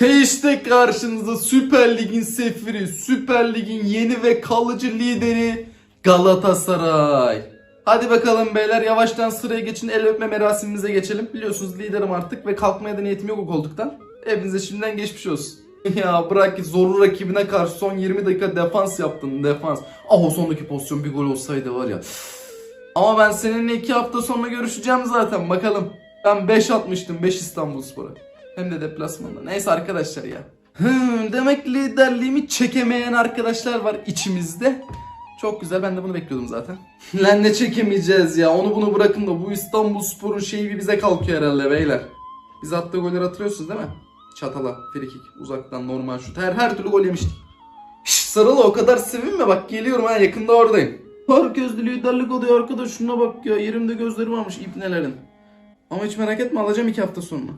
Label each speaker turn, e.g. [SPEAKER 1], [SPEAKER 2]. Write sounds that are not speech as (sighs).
[SPEAKER 1] İşte karşınızda Süper Lig'in sefiri, Süper Lig'in yeni ve kalıcı lideri Galatasaray. Hadi bakalım beyler yavaştan sıraya geçin el öpme merasimimize geçelim. Biliyorsunuz liderim artık ve kalkmaya da niyetim yok o koltuktan. Hepinize şimdiden geçmiş olsun. (laughs) ya bırak ki zorlu rakibine karşı son 20 dakika defans yaptın defans. Ah o sondaki pozisyon bir gol olsaydı var ya. (sighs) Ama ben seninle 2 hafta sonra görüşeceğim zaten bakalım. Ben 5 atmıştım 5 İstanbulspor'a. Hem de deplasmanda. Neyse arkadaşlar ya. Hmm, demek liderliğimi çekemeyen arkadaşlar var içimizde. Çok güzel ben de bunu bekliyordum zaten. (laughs) Lan ne çekemeyeceğiz ya onu bunu bırakın da bu İstanbul Spor'un şeyi bir bize kalkıyor herhalde beyler. Biz attığı golleri hatırlıyorsunuz değil mi? Çatala, frikik, uzaktan normal şut her her türlü gol yemiştik. Şş, sarılı o kadar sevinme bak geliyorum ha yakında oradayım. Herkes de liderlik oluyor arkadaş şuna bak ya yerimde gözlerim varmış ipnelerin. Ama hiç merak etme alacağım iki hafta sonra.